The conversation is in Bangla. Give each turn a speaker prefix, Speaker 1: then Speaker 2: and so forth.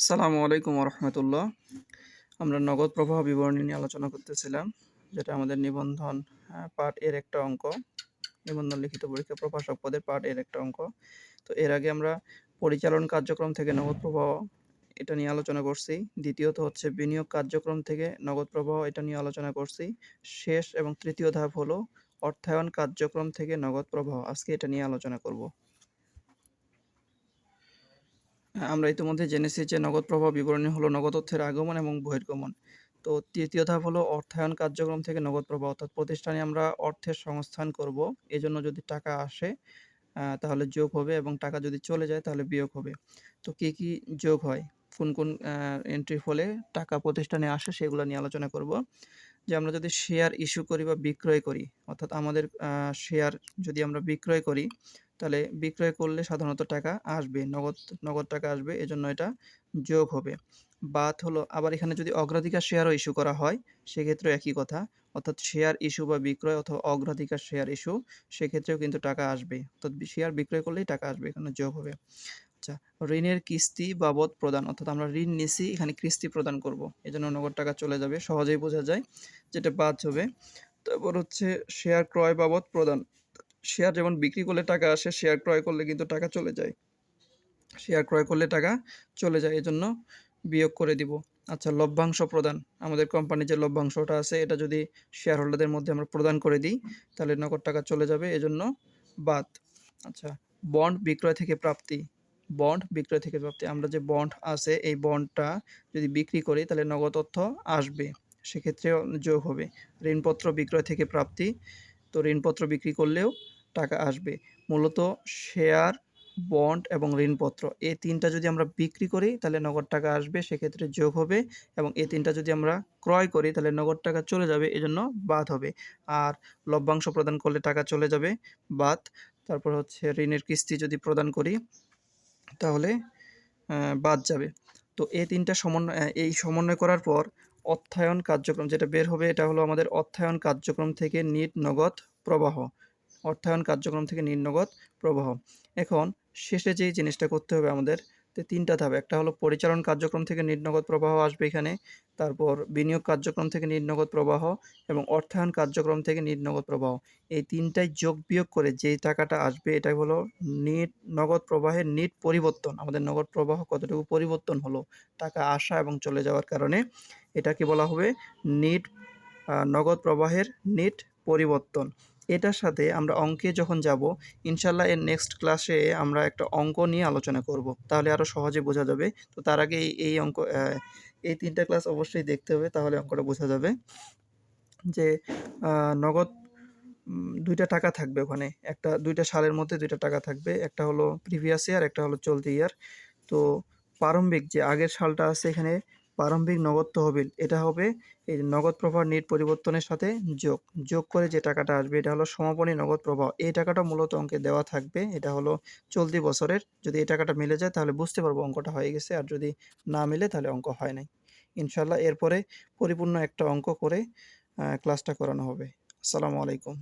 Speaker 1: আসসালামু আলাইকুম রহমতুল্লাহ আমরা নগদ প্রবাহ বিবরণী নিয়ে আলোচনা করতেছিলাম, যেটা আমাদের নিবন্ধন পাঠ এর একটা অঙ্ক, নিবন্ধন লিখিত পরীক্ষা প্রভাষক পদের পাঠ এর একটা অঙ্ক। তো এর আগে আমরা পরিচালন কার্যক্রম থেকে নগদ প্রবাহ এটা নিয়ে আলোচনা করছি, দ্বিতীয়ত হচ্ছে বিনিয়োগ কার্যক্রম থেকে নগদ প্রবাহ এটা নিয়ে আলোচনা করছি, শেষ এবং তৃতীয় ধাপ হলো অর্থায়ন কার্যক্রম থেকে নগদ প্রবাহ, আজকে এটা নিয়ে আলোচনা করব। আমরা ইতিমধ্যে জেনেছি যে নগদ প্রবাহ বিবরণী হলো নগদ অর্থের আগমন এবং বহির্গমন। তো তৃতীয় ধাপ হলো অর্থায়ন কার্যক্রম থেকে নগদ প্রবাহ, অর্থাৎ প্রতিষ্ঠানে আমরা অর্থের সংস্থান করব। এজন্য যদি টাকা আসে তাহলে যোগ হবে এবং টাকা যদি চলে যায়, তাহলে বিয়োগ হবে। তো কি কি যোগ হয়? কোন কোন এন্ট্রি ফলে টাকা প্রতিষ্ঠানে আসে সেগুলো নিয়ে আলোচনা করব। যে আমরা যদি শেয়ার ইস্যু করি বা বিক্রয় করি, অর্থাৎ আমাদের শেয়ার যদি আমরা বিক্রয় করি তাহলে বিক্রয় করলে সাধারণত টাকা আসবে, নগদ নগদ টাকা আসবে, এজন্য এটা যোগ হবে। বাদ হলো, আবার এখানে যদি অগ্রাধিকার শেয়ারও ইস্যু করা হয়, সেক্ষেত্রেও একই কথা। অর্থাৎ শেয়ার ইস্যু বা বিক্রয় অথবা অগ্রাধিকার শেয়ার ইস্যু সেক্ষেত্রেও কিন্তু টাকা আসবে। অর্থাৎ শেয়ার বিক্রয় করলেই টাকা আসবে, এখানে যোগ হবে। আচ্ছা ঋণের কিস্তি বাবদ প্রদান, অর্থাৎ আমরা ঋণ নিছি, এখানে কিস্তি প্রদান করব, এজন্য নগদ টাকা চলে যাবে। সহজেই বোঝা যায় যেটা বাদ হবে। তারপর হচ্ছে শেয়ার ক্রয় বাবদ প্রদান। শেয়ার যেমন বিক্রি করলে টাকা আসে, শেয়ার ক্রয় করলে কিন্তু টাকা চলে যায়। শেয়ার ক্রয় করলে টাকা চলে যায়, এজন্য বিয়োগ করে দিব। আচ্ছা লভ্যাংশ প্রদান। আমাদের কোম্পানির যে লভ্যাংশটা আছে, এটা যদি শেয়ার হোল্ডারদের মধ্যে আমরা প্রদান করে দিই, তাহলে নগদ টাকা চলে যাবে, এজন্য বাদ। আচ্ছা বন্ড বিক্রয় থেকে প্রাপ্তি। বন্ড বিক্রয় থেকে প্রাপ্তি। আমরা যে বন্ড আছে, এই বন্ডটা যদি বিক্রি করি, তাহলে নগদ অর্থ আসবে। সেক্ষেত্রে যোগ হবে। ঋণপত্র বিক্রয় থেকে প্রাপ্তি। তো ঋণপত্র বিক্রি করলেও টাকা আসবে। মূলত শেয়ার, বন্ড এবং ঋণপত্র। এই তিনটা যদি আমরা বিক্রি করি, তাহলে নগদ টাকা আসবে, সেক্ষেত্রে যোগ হবে এবং এই তিনটা যদি আমরা ক্রয় করি, তাহলে নগদ টাকা চলে যাবে, এজন্য বাদ হবে। আর লভ্যাংশ প্রদান করলে টাকা চলে যাবে, বাদ। তারপর হচ্ছে ঋণের কিস্তি যদি প্রদান করি, তাহলে বাদ যাবে। তো এই তিনটা সমন্বয়, এই সমন্বয় করার পর অর্থায়ন কার্যক্রম, যেটা বের হবে, এটা হলো আমাদের অর্থায়ন কার্যক্রম থেকে নিট নগদ প্রবাহ। অর্থায়ন কার্যক্রম থেকে নির্নগদ প্রবাহ। এখন শেষে যেই জিনিসটা করতে হবে আমাদের তো তিনটা ধাপ। একটা হলো পরিচালন কার্যক্রম থেকে নির্নগদ প্রবাহ আসবে এখানে, তারপর বিনিয়োগ কার্যক্রম থেকে নির্নগদ প্রবাহ এবং অর্থায়ন কার্যক্রম থেকে নির্নগদ প্রবাহ। এই তিনটাই যোগ বিয়োগ করে যেই টাকাটা আসবে এটা হলো নিট, নগদ প্রবাহের নিট পরিবর্তন। আমাদের নগদ প্রবাহ কতটুকু পরিবর্তন হলো, টাকা আসা এবং চলে যাওয়ার কারণে এটাকে বলা হবে নিট নগদ প্রবাহের নিট পরিবর্তন। এটার সাথে আমরা অঙ্কে যখন যাব, ইনশাল্লাহ এর নেক্সট ক্লাসে আমরা একটা অঙ্ক নিয়ে আলোচনা করব। তাহলে আরও সহজে বোঝা যাবে। তো তার আগে এই- অঙ্ক এই তিনটা ক্লাস অবশ্যই দেখতে হবে, তাহলে অঙ্কটা বোঝা যাবে। যে নগদ দুইটা টাকা থাকবে ওখানে। একটা, দুইটা সালের মধ্যে দুইটা টাকা থাকবে। একটা হলো প্রিভিয়াস ইয়ার একটা হলো চলতি ইয়ার তো প্রারম্ভিক যে আগের সালটা আছে এখানে প্রারম্ভিক নগদ তহবিল। এটা হবে এই নগদ প্রবাহ নেট পরিবর্তনের সাথে যোগ। যোগ করে যে টাকাটা আসবে, এটা হলো সমাপনী নগদ প্রবাহ। এই টাকাটা মূলত অঙ্কে দেওয়া থাকবে। এটা হলো চলতি বছরের। যদি এই টাকাটা মিলে যায়, তাহলে বুঝতে পারব অঙ্কটা হয়ে গেছে। আর যদি না মিলে, তাহলে অঙ্ক হয় নাই। ইনশাল্লাহ এরপরে পরিপূর্ণ একটা অঙ্ক করে ক্লাসটা করানো হবে। আসসালামু আলাইকুম।